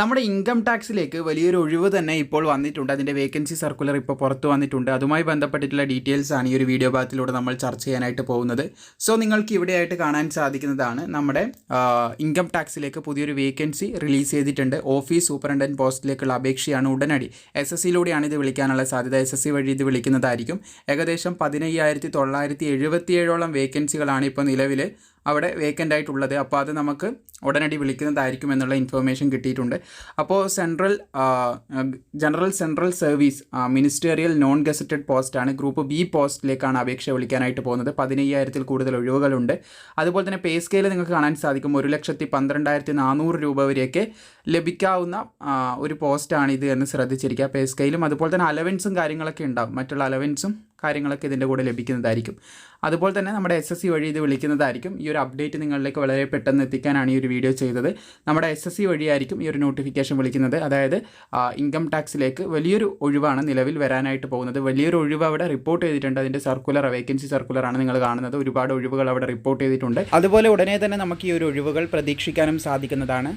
നമ്മുടെ ഇൻകം ടാക്സിലേക്ക് വലിയൊരു ഒഴിവ് തന്നെ ഇപ്പോൾ വന്നിട്ടുണ്ട്. അതിന്റെ വേക്കൻസി സർക്കുലർ ഇപ്പോൾ പുറത്തു വന്നിട്ടുണ്ട്. അതുമായി ബന്ധപ്പെട്ടിട്ടുള്ള ഡീറ്റെയിൽസ് ആണ് ഈ ഒരു വീഡിയോ ഭാഗത്തിലൂടെ നമ്മൾ ചർച്ച ചെയ്യാനായിട്ട് പോകുന്നത്. സോ നിങ്ങൾക്ക് ഇവിടെയായിട്ട് കാണാൻ സാധിക്കുന്നതാണ് നമ്മുടെ ഇൻകം ടാക്സിലേക്ക് പുതിയൊരു വേക്കൻസി റിലീസ് ചെയ്തിട്ടുണ്ട്. ഓഫീസ് സൂപ്രണ്ടന്റ് പോസ്റ്റിലേക്കുള്ള അപേക്ഷയാണ് ഉടനടി. എസ് എസ് സിയിലൂടെയാണ് ഇത് വിളിക്കാനുള്ള സാധ്യത. എസ് എസ് സി വഴി ഇത് വിളിക്കുന്നതായിരിക്കും. ഏകദേശം പതിനയ്യായിരത്തി തൊള്ളായിരത്തി എഴുപത്തിയേഴോളം വേക്കൻസികളാണ് ഇപ്പോൾ നിലവിൽ അവിടെ വേക്കന്റ് ആയിട്ടുള്ളത്. അപ്പോൾ അത് നമുക്ക് ഉടനടി വിളിക്കുന്നതായിരിക്കും എന്നുള്ള ഇൻഫർമേഷൻ കിട്ടിയിട്ടുണ്ട്. അപ്പോൾ central general central service ministerial non gazetted പോസ്റ്റാണ് ഗ്രൂപ്പ് ബി പോസ്റ്റിലേക്കാണ് അപേക്ഷ വിളിക്കാനായിട്ട് പോകുന്നത്. പതിനയ്യായിരത്തിൽ കൂടുതൽ ഒഴിവുകളുണ്ട്. അതുപോലെ തന്നെ പേ സ്കെയിൽ നിങ്ങൾക്ക് കാണാൻ സാധിക്കും. ഒരു ലക്ഷത്തി പന്ത്രണ്ടായിരത്തി നാനൂറ് രൂപ വരെയൊക്കെ ലഭിക്കാവുന്ന ഒരു പോസ്റ്റാണ് ഇത് എന്ന് ശ്രദ്ധിച്ചിരിക്കുക. പേ സ്കെയിലും അതുപോലെ തന്നെ അലവൻസും കാര്യങ്ങളൊക്കെ ഉണ്ടാവും. മറ്റുള്ള അലവൻസും കാര്യങ്ങളൊക്കെ ഇതിന്റെ കൂടെ ലഭിക്കുന്നതായിരിക്കും. അതുപോലെ തന്നെ നമ്മുടെ എസ് എസ് സി വഴി ഇത് വിളിക്കുന്നതായിരിക്കും. ഈ ഒരു അപ്ഡേറ്റ് നിങ്ങളിലേക്ക് വളരെ പെട്ടെന്ന് എത്തിക്കാനാണ് ഈ ഒരു വീഡിയോ ചെയ്തത്. നമ്മുടെ എസ് എസ് സി വഴിയായിരിക്കും ഈ ഒരു നോട്ടിഫിക്കേഷൻ വിളിക്കുന്നത്. അതായത് ഇൻകം ടാക്സിലേക്ക് വലിയൊരു ഒഴിവാണ് നിലവിൽ വരാനായിട്ട് പോകുന്നത്. വലിയൊരു ഒഴിവ് അവിടെ റിപ്പോർട്ട് ചെയ്തിട്ടുണ്ട്. അതിന്റെ സർക്കുലർ വേക്കൻസി സർക്കുലറാണ് നിങ്ങൾ കാണുന്നത്. ഒരുപാട് ഒഴിവുകൾ അവിടെ റിപ്പോർട്ട് ചെയ്തിട്ടുണ്ട്. അതുപോലെ ഉടനെ തന്നെ നമുക്ക് ഈ ഒരു ഒഴിവുകൾ പ്രതീക്ഷിക്കാനും സാധിക്കുന്നതാണ്.